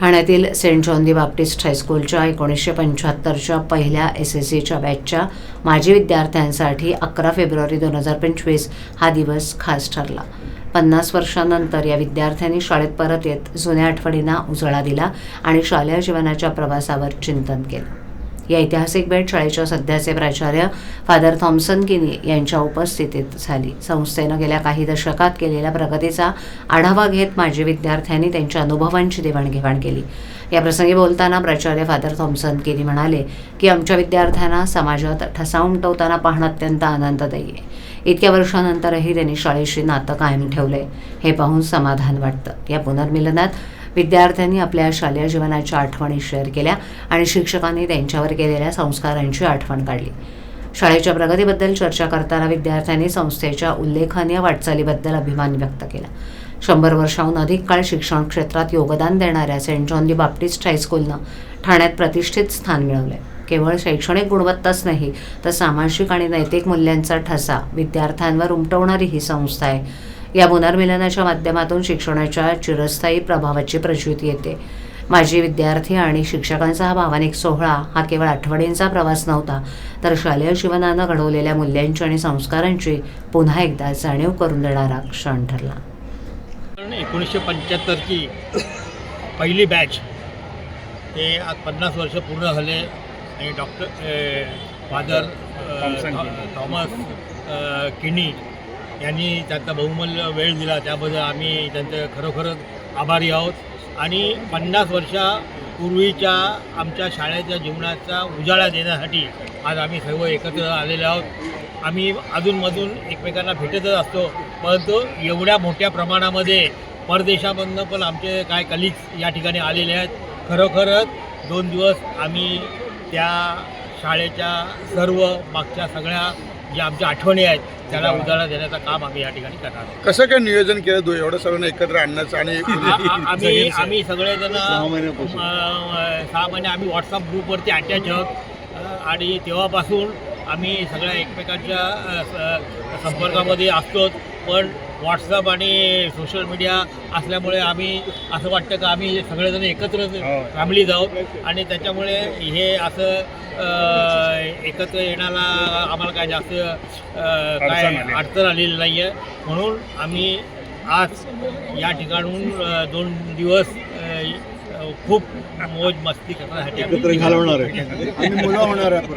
ठाण्यातील Saint John the Baptist हायस्कूलच्या एकोणीसशे पंच्याहत्तरच्या पहिल्या एस एस सीच्या बॅचच्या माजी विद्यार्थ्यांसाठी अकरा फेब्रुवारी दोन हजार पंचवीस हा दिवस खास ठरला. पन्नास वर्षांनंतर या विद्यार्थ्यांनी शाळेत परत येत जुन्या आठवणींना उजळा दिला आणि शालेय जीवनाच्या प्रवासावर चिंतन केलं. या ऐतिहासिक भेट शाळेच्या सध्याचे प्राचार्य फादर थॉम्सन किनी यांच्या उपस्थितीत झाली. संस्थेनं गेल्या काही दशकात केलेल्या प्रगतीचा आढावा घेत माजी विद्यार्थ्यांनी त्यांच्या अनुभवांची देवाणघेवाण केली. या प्रसंगी बोलताना प्राचार्य फादर थॉम्सन किनी म्हणाले की आमच्या विद्यार्थ्यांना समाजात ठसा उमटवताना पाहणं अत्यंत आनंददायी आहे. इतक्या वर्षानंतरही त्यांनी शाळेशी नातं कायम ठेवलंय. हे पाहून समाधान वाटतं. या पुनर्मिलनात विद्यार्थ्यांनी आपल्या शालेय जीवनाच्या आठवणी शेअर केल्या आणि शिक्षकांनी त्यांच्यावर केलेल्या संस्कारांची आठवण काढली. शाळेच्या प्रगतीबद्दल चर्चा करताना विद्यार्थ्यांनी संस्थेच्या उल्लेखनीय वाटचालीबद्दल अभिमान व्यक्त केला. शंभर वर्षाहून अधिक काळ शिक्षण क्षेत्रात योगदान देणाऱ्या सेंट जॉन दी बाप्टिस्ट हायस्कूलनं ठाण्यात प्रतिष्ठित स्थान मिळवलंय. केवळ शैक्षणिक गुणवत्ताच नाही तर सामाजिक आणि नैतिक मूल्यांचा ठसा विद्यार्थ्यांवर उमटवणारी ही संस्था आहे. या पुनर्मिलनाच्या माध्यमातून शिक्षणाच्या चिरस्थायी प्रभावाची प्रचिती येते माजी विद्यार्थी आणि शिक्षकांचा हा भावनिक सोहळा हा केवळ आठवणींचा प्रवास नव्हता तर शालेय जीवनानं घडवलेल्या मूल्यांची आणि संस्कारांची पुन्हा एकदा जाणीव करून देणारा क्षण ठरला कारण एकोणीसशे पंच्याहत्तरची पहिली बॅच ते आज पन्नास वर्ष पूर्ण झाले आणि डॉक्टर फादर. थॉमस किनी यांनी त्यांचा बहुमूल्य वेळ दिला त्याबद्दल आम्ही त्यांचे खरोखरच आभारी आहोत. आणि पन्नास वर्षापूर्वीच्या आमच्या शाळेच्या जीवनाचा उजाळा देण्यासाठी आज आम्ही सर्व एकत्र आलेले आहोत. आम्ही अधूनमधून एकमेकांना भेटतच असतो परंतु एवढ्या मोठ्या प्रमाणामध्ये परदेशामधनं पण आमचे काय कलिग्स या ठिकाणी आलेले आहेत. खरोखरच दोन दिवस आम्ही त्या शाळेच्या सर्व मागच्या सगळ्या ज्या आमच्या आठवणी आहेत त्याला उजाळा देण्याचं काम आम्ही या ठिकाणी करणार आहोत कसं काय नियोजन केलं तू एवढं सर्वांना एकत्र आणण्याचं आणि आ- आ- आम्ही आम्ही सगळेजण सहा महिन्यापासून. अ, सहा महिने आम्ही व्हॉट्सअप ग्रुपवरती अटॅच आहोत अ, आणि तेव्हापासून आम्ही सगळ्या एकमेकांच्या संपर्कामध्ये असतोच पण व्हॉट्सअप आणि सोशल मीडिया असल्यामुळे आम्ही असं वाटतं का आम्ही सगळेजण एकत्र हो. फॅमिलीज आहोत आणि त्याच्यामुळे हे असं एकत्र येण्याला आम्हाला काय जास्त काय. अडचण आलेली नाही आहे म्हणून आम्ही आज या ठिकाणून दोन दिवस खूप मोज मस्ती करण्यासाठी आम्ही घालवणार आहे. आम्ही मुलं होणार आहे.